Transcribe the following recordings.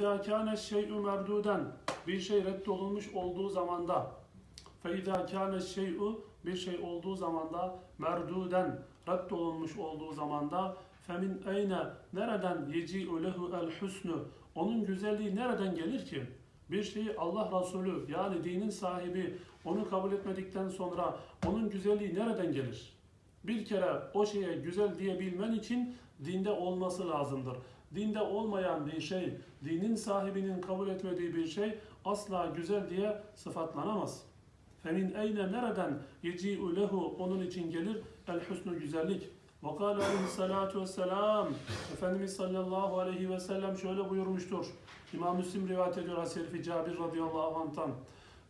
فَاِذَا كَانَ الشَّيْءُ مَرْدُودًا Bir şey reddolunmuş olduğu zamanda فَاِذَا كَانَ الشَّيْءُ Bir şey olduğu zamanda merduden reddolunmuş olduğu zamanda femin eyne nereden yeci'u lehu el husnu onun güzelliği nereden gelir ki? Bir şeyi Allah Resulü yani dinin sahibi onu kabul etmedikten sonra onun güzelliği nereden gelir? Bir kere o şeye güzel diyebilmen için dinde olması lazımdır. Dinde olmayan bir şey, dinin sahibinin kabul etmediği bir şey asla güzel diye sıfatlanamaz. Femin eyne nereden yeci'u lehu onun için gelir el husnu güzellik. Ve kâle aleyhissalâtu vesselâm Efendimiz sallallahu aleyhi ve sellem şöyle buyurmuştur. İmam Müslim rivayet ediyor Haserifi Cabir radıyallahu anh'tan.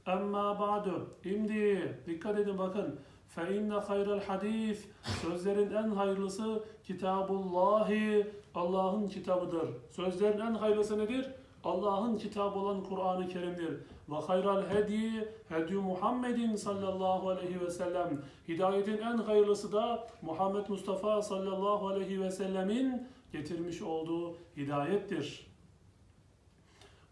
Emma ba'du. Şimdi dikkat edin bakın. İnne hayral hadis. Sözlerin en hayırlısı kitabullahi. Allah'ın kitabıdır. Sözlerin en hayırlısı nedir? Allah'ın kitabı olan Kur'an-ı Kerim'dir. Ve hayral hedi hedi Muhammedin sallallahu aleyhi ve sellem. Hidayetin en hayırlısı da Muhammed Mustafa sallallahu aleyhi ve sellemin getirmiş olduğu hidayettir.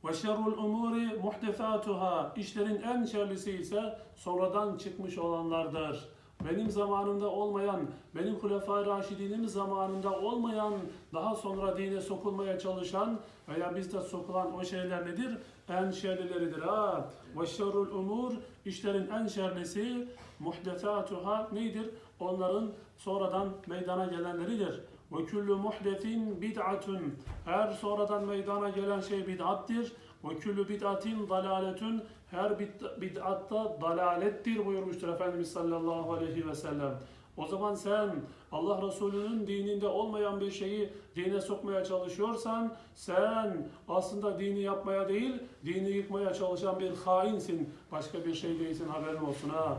Ve şerrul umuri muhdesatuhâ. İşlerin en şerlisi ise sonradan çıkmış olanlardır. Benim zamanımda olmayan, benim Hulefai Raşidinim zamanında olmayan, daha sonra dine sokulmaya çalışan veya bizde sokulan o şeyler nedir? En şerlileridir. Ha. Ve şerrul umur, işlerin en şerlisi muhdesatuhâ nedir? Onların sonradan meydana gelenleridir. Ve küllü muhdetin bid'atun. Her sonradan meydana gelen şey bid'attir. Ve küllü bid'atin dalaletun. Her bid- bid'atta dalalettir buyurmuştur Efendimiz sallallahu aleyhi ve sellem. O zaman sen Allah Resulü'nün dininde olmayan bir şeyi dine sokmaya çalışıyorsan sen aslında dini yapmaya değil, dini yıkmaya çalışan bir hainsin. Başka bir şey değilsin haberin olsun ha.